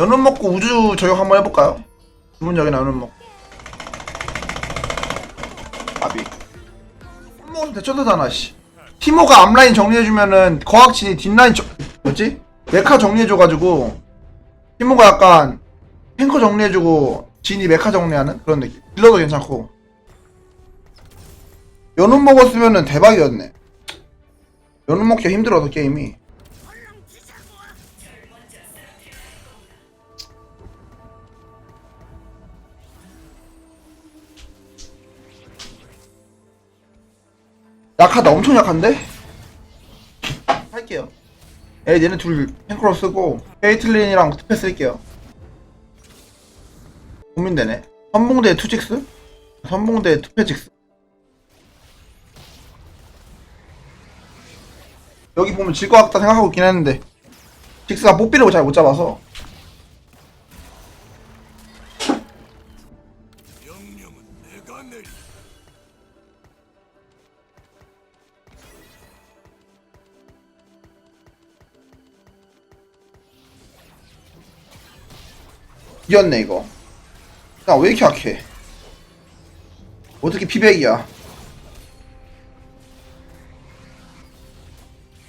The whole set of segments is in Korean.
연운 먹고 우주 저격 한번 해볼까요? 기본적인 연운 먹고. 아비. 뭐 대천사잖아 씨. 티모가 앞라인 정리해주면은 거학진이 뒷라인 정... 뭐지? 메카 정리해줘가지고 티모가 약간 탱커 정리해주고 진이 메카 정리하는 그런 느낌. 딜러도 괜찮고. 연운 먹었으면은 대박이었네. 연운 먹기가 힘들어서 게임이 약하다. 엄청 약한데? 할게요. 에이 얘네 둘 탱크로 쓰고 페이틀린이랑 투패 쓸게요. 고민되네. 선봉대 투직스? 선봉대 투패직스. 여기 보면 질 것 같다 생각하고 있긴 했는데 직스가 뽀삐를 잘 못 잡아서 이겼네 이거. 나 왜 이렇게 약해? 어떻게 피백이야?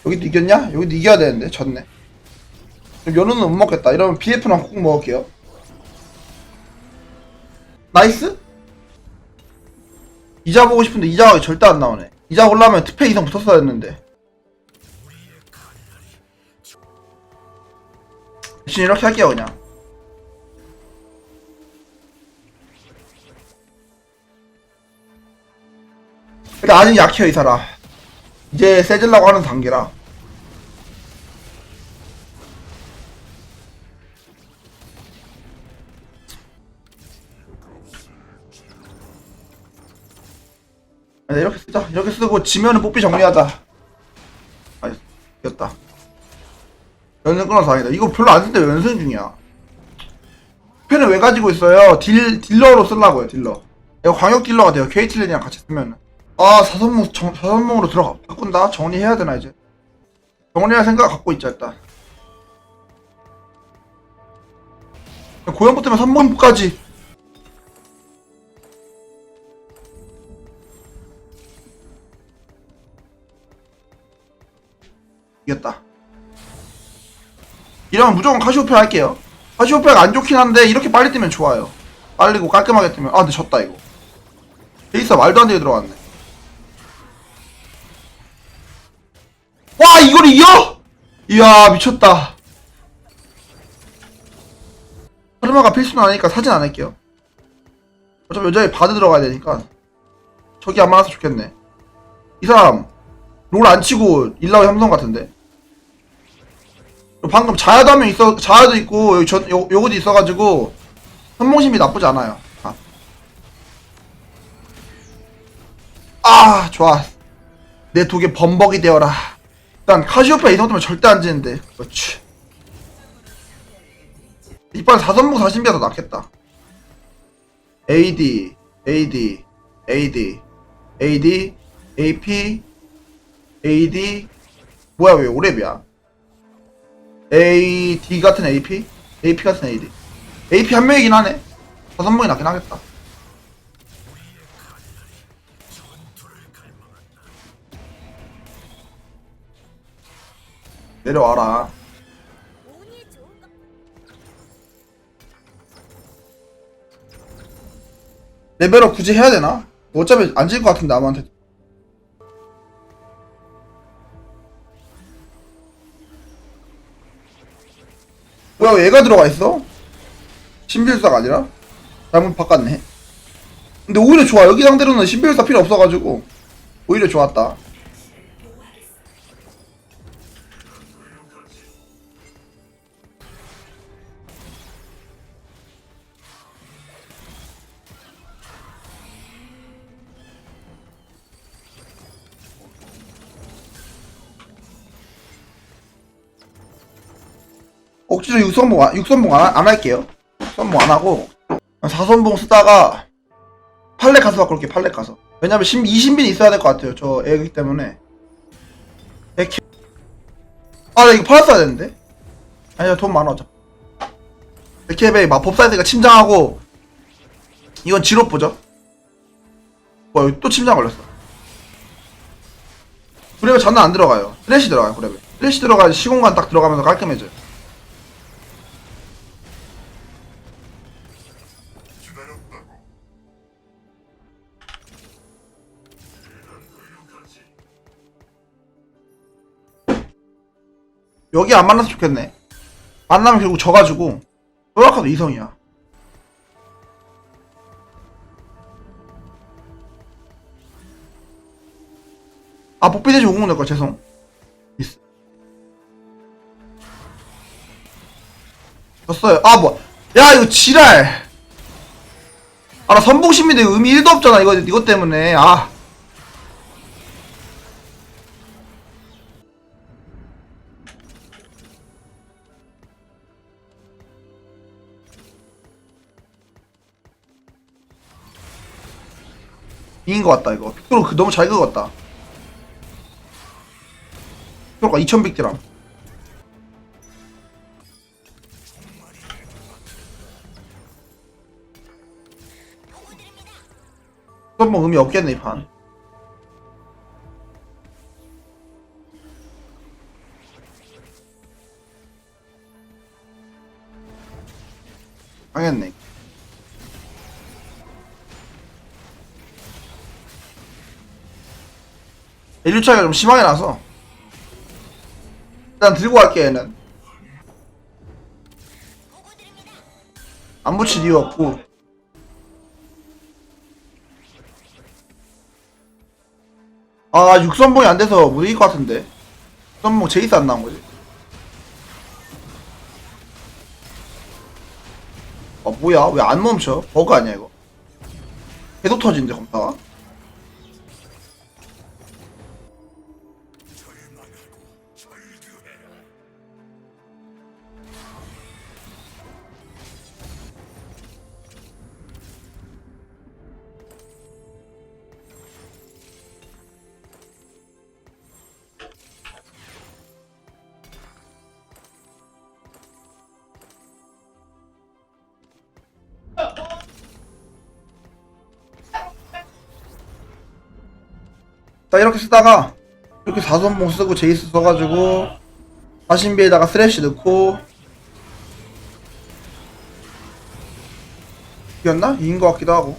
여기도 이겼냐? 여기도 이겨야 되는데 졌네. 연우는 못 먹겠다. 이러면 BF랑 꼭 먹을게요. 나이스? 이자 보고 싶은데 이자가 절대 안 나오네. 이자 올라오면 특패 이상 붙었어야 했는데. 대신 이렇게 할게요 그냥 근데 아직 약해요 이 사람. 이제 세질라고 하는 단계라. 네, 이렇게 쓰자. 이렇게 쓰고 지면은 뽀삐 정리하자. 아 이겼다. 연승 끊어서 다행이다. 이거 별로 안쓸때 연승 중이야. 펜을 왜 가지고 있어요? 딜, 딜러로 쓰려고요 딜러. 이거 광역 딜러가 돼요. 케이틀린이랑 같이 쓰면은 아 사선봉 정, 사선봉으로 들어가 바꾼다? 정리해야 되나 이제? 정리할 생각 갖고 있자 일단. 때문에 3번부까지. 이겼다. 이러면 무조건 카시오페아 할게요. 카시오페아가 안 좋긴 한데 이렇게 빨리 뜨면 좋아요. 빨리고 깔끔하게 뜨면. 아 근데 졌다 이거. 베이스가 말도 안 되게 들어갔네 와 이걸 이겨? 이야 미쳤다. 카르마가 필수는 아니니까 사진 안 할게요. 어차피 여자애 바드 들어가야 되니까. 저기 안 많아서 좋겠네. 이 사람 롤 안 치고 일라오 삼성 같은데. 방금 자야도 한 명 있어 자야도 있고 여기 저 요, 요것도 있어가지고 선봉심이 나쁘지 않아요. 아, 아 좋아. 내 독에 범벅이 되어라 일단 카시오페아 이 정도면 절대 안 지는데. 그렇지. 이빨 4선봉 40비가 더 낫겠다. AD AD AD AD AP AD 뭐야 왜 오랩이야? AD 같은 AP AP 같은 AD AP 한 명이긴 하네. 4선봉이 낫긴 하겠다 내려와라 레벨업 굳이 해야 되나? 어차피 안 질 것 같은데 아무한테 뭐야 왜 얘가 들어가 있어? 신비일사가 아니라? 잘못 바꿨네 근데 오히려 좋아 여기 상대로는 신비일사 필요 없어가지고 오히려 좋았다 억지로 6선봉 안, 6선봉 안, 안 할게요. 6선봉 안 하고 4선봉 쓰다가 팔레 가서 바꿀게 팔레 가서. 왜냐면 신, 이신빈이 있어야 될 것 같아요 저 애기 때문에. 아나 이거 팔았어야 되는데? 아니야 돈 많아 어차피. 백헤베이 마법 사이드가 침장하고 이건 지로 보죠? 뭐 여기 또 침장 걸렸어. 브레벨 장난 안 들어가요. 플래시 들어가요 브레벨 플래시 들어가야 시공간 딱 들어가면서 깔끔해져요 여기 안 만나서 좋겠네. 만나면 결국 져가지고 소라카도 이성이야. 아 복비대지 오공 넣을 거야 죄송. 미스 졌어요. 아 뭐. 야 이거 지랄. 아 나 선봉심인데 의미 1도 없잖아. 이거 이것 때문에. 아 이긴 것 같다 이거. 빅토르 그 너무 잘 긁었다. 빅토르가 2000빅 드람. 뭐 의미 없겠네 이판. 당했네 인류 차이가 좀 심하게 나서. 일단 들고 갈게 얘는. 안 붙일 이유 없고. 아 육선봉이 안 돼서 못 이길 것 같은데. 육선봉 제이스 안 나온 거지. 아 뭐야? 왜 안 멈춰? 버그 아니야 이거? 계속 터진대 검사가 딱 이렇게 쓰다가 이렇게 사선봉 쓰고 제이스 써가지고 사신비에다가 스래시 넣고 이겼나? 이긴 것 같기도 하고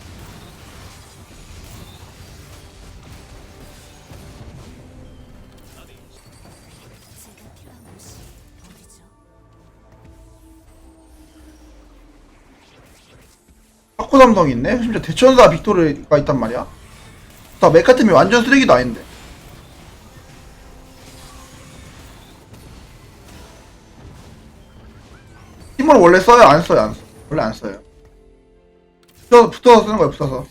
삼성 있네? 심지어 대천사 빅토르가 있단 말이야 다 메카템이 완전 쓰레기도 아닌데 힘을 원래 써요? 안 써요? 안 써? 원래 안 써요 붙어서, 붙어서 쓰는 거예요 붙어서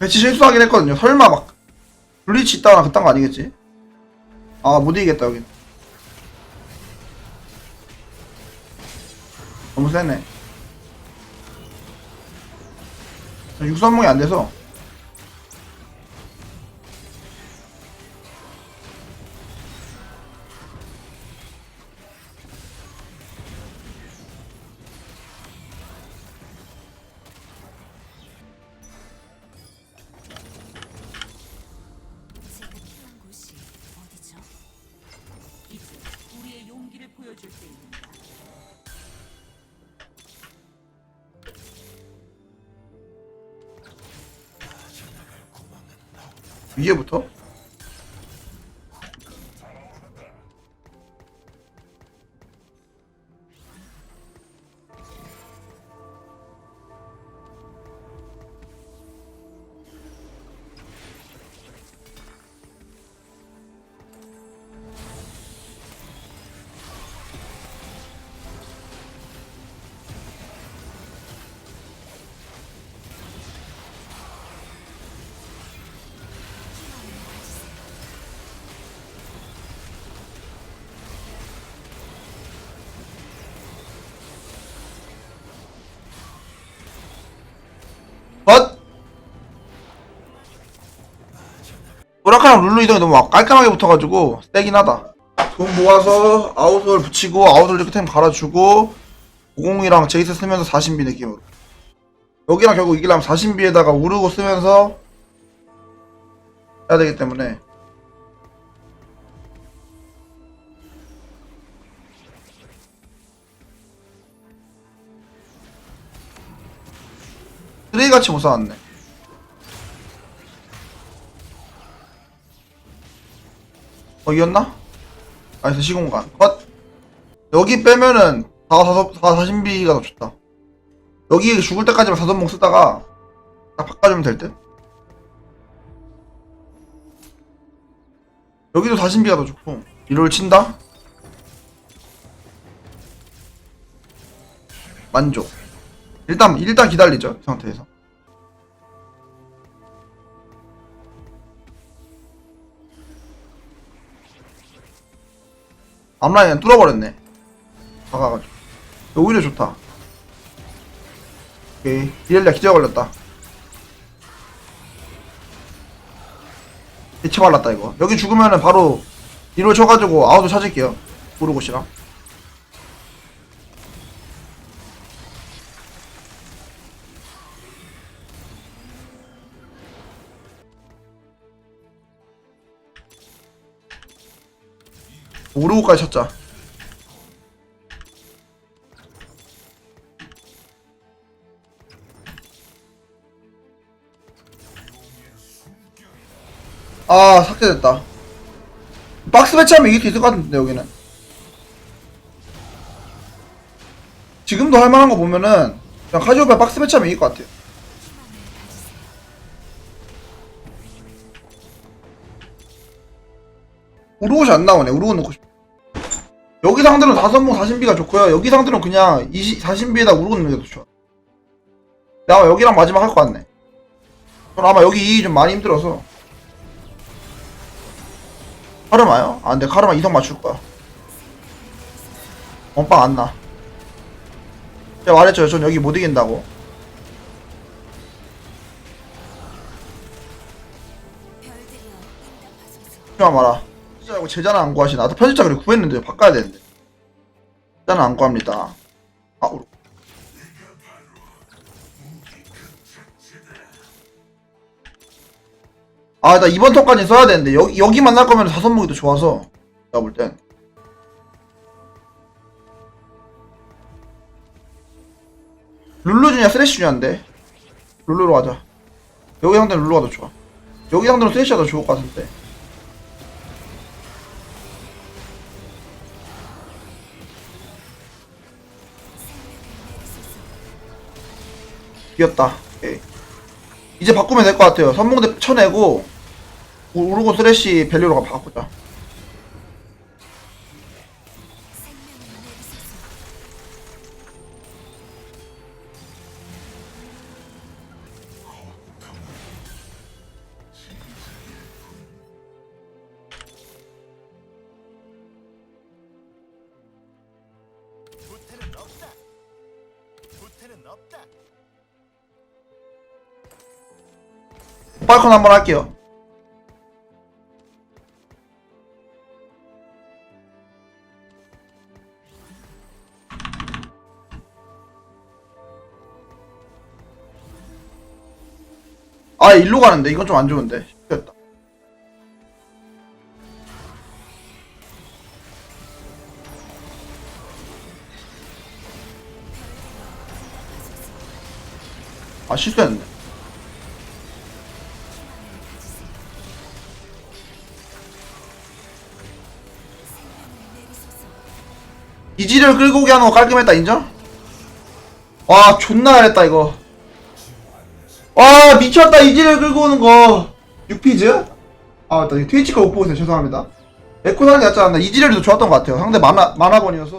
배치 실수하긴 했거든요 설마 막 블리치 있다거나 그딴 거 아니겠지? 아 못 이기겠다 여긴 너무 세네 육선몽이 안 돼서 위에부터 소라카랑 룰루 이동이 너무 깔끔하게 붙어가지고 세긴 하다. 돈 모아서 아웃을 붙이고 아웃을 이렇게 템 갈아주고 50이랑 제이스 쓰면서 40비 느낌으로. 여기랑 결국 이기려면 40비에다가 우르고 쓰면서 해야 되기 때문에. 쓰레기같이 못 쌓았네 어 이었나? 나이스 시공간. 컷! 여기 빼면은 4, 4, 4, 40비가 더 좋다 여기 죽을 때까지만 사선봉 쓰다가 딱 바꿔주면 될듯? 여기도 40비가 더 좋고. 이를 친다? 만족. 일단 일단 기다리죠 이 상태에서 앞라인은 뚫어버렸네. 다가가지고. 오히려 좋다. 오케이. 디엘리아 기절 걸렸다. 대체 발랐다 이거. 여기 죽으면은 바로 뒤로 쳐가지고 아웃을 찾을게요. 부르고시랑 오르고까지 찾자 아 삭제됐다. 박스 배치하면 이길 수 있을 것 같은데 여기는. 지금도 할만한 거 보면은 그냥 카지오페 박스 배치하면 이길 것 같아요. 우르고시 안 나오네. 우르고 넣고 싶어 여기 상대는 4선봉 40비가 좋고요. 여기 상대는 그냥 20, 40비에다 우르고 넣는 게나 아마 여기랑 마지막 할 것 같네. 저는 아마 여기 이기 좀 많이 힘들어서. 카르마요? 아 근데 카르마 이성 맞출 거야. 원빵 안나. 제가 말했죠. 전 여기 못 이긴다고. 하지 마라 편집자고 제자는 안 구하시나? 나도 편집자 그래 구했는데 바꿔야 되는데. 제자는 안 구합니다. 아 우르 아 나 이번 턴까지 써야 되는데. 여기 여기 만날 거면 사선목이 더 좋아서. 내가 볼 땐. 룰루 주냐 쓰레쉬 주냐인데. 룰루로 가자. 여기 상대는 룰루가 더 좋아. 여기 상대는 쓰레쉬가 더 좋을 것 같은데 이겼다. 오케이. 이제 바꾸면 될 것 같아요. 선봉대 쳐내고 우- 우르고 쓰레쉬 밸류로 가 바꾸자 빨컨 한번 할게요. 아 일로 가는데? 이건 좀 안 좋은데. 됐다. 아 실수했네 이지를 끌고 오게 하는 거 깔끔했다 인정? 와 존나 잘했다 이거. 와 미쳤다 이지를 끌고 오는 거. 6피즈? 아 맞다. 트위치가 못 보고 있어요. 죄송합니다. 에코 게 낫지 않나? 이지렐도 좋았던 것 같아요. 상대 만화, 만화번이어서